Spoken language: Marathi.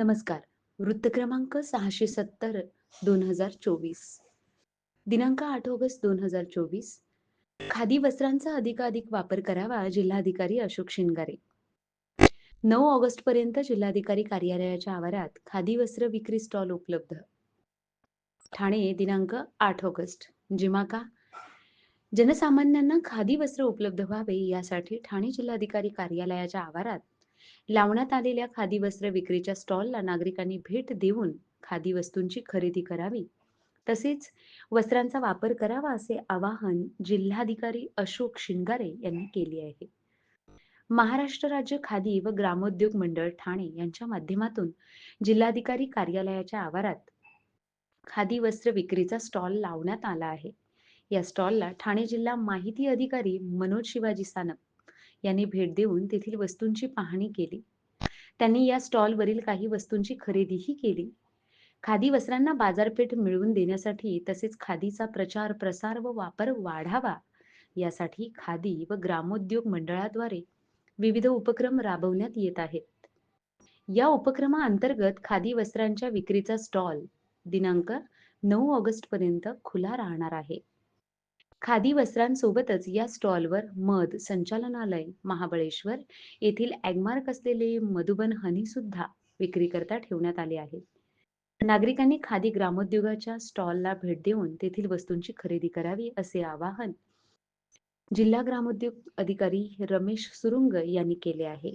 नमस्कार. वृत्त क्रमांक सहाशे सत्तर दोन हजार चोवीस. दिनांक आठ ऑगस्ट दोन हजार चोवीस. खादी वस्त्रांचा अधिकाधिक वापर करावा जिल्हाधिकारी अशोक शिंगारे. नऊ ऑगस्ट पर्यंत जिल्हाधिकारी कार्यालयाच्या आवारात खादी वस्त्र विक्री स्टॉल उपलब्ध. ठाणे दिनांक आठ ऑगस्ट. जिमाका जनसामान्यांना खादी वस्त्र उपलब्ध व्हावे यासाठी ठाणे जिल्हाधिकारी कार्यालयाच्या आवारात लावण्यात आलेल्या खादी वस्त्र विक्रीच्या स्टॉलला नागरिकांनी भेट देऊन खादी वस्तूंची खरेदी करावी. तसेच वस्त्रांचा वापर करावा असे आवाहन जिल्हाधिकारी अशोक शिंगारे यांनी केले आहे. महाराष्ट्र राज्य खादी व ग्रामोद्योग मंडळ ठाणे यांच्या माध्यमातून जिल्हाधिकारी कार्यालयाच्या आवारात खादी वस्त्र विक्रीचा स्टॉल लावण्यात आला आहे. या स्टॉलला ठाणे जिल्हा माहिती अधिकारी मनोज शिवाजी सानप यांनी भेट देऊन तेथील वस्तूंची पाहणी केली. त्यांनी या स्टॉलवरील काही वस्तूंची खरेदीही केली. खादी वस्त्रांना बाजारपेठ मिळवून देण्यासाठी तसेच खादीचा प्रचार प्रसार व वापर वाढावा यासाठी खादी व ग्रामोद्योग मंडळाद्वारे विविध उपक्रम राबवण्यात येत आहेत. या उपक्रमाअंतर्गत खादी वस्त्रांच्या विक्रीचा स्टॉल दिनांक नऊ ऑगस्ट पर्यंत खुला राहणार आहे. खादी वस्त्रांसोबतच या स्टॉलवर मध संचालनालय महाबळेश्वर येथील ॲगमार्क असलेले मधुबन हनी सुद्धा विक्रीकरता ठेवण्यात आले आहे. नागरिकांनी खादी ग्रामोद्योगाच्या स्टॉलला भेट देऊन तेथील वस्तूंची खरेदी करावी असे आवाहन जिल्हा ग्रामोद्योग अधिकारी रमेश सुरुंग यांनी केले आहे.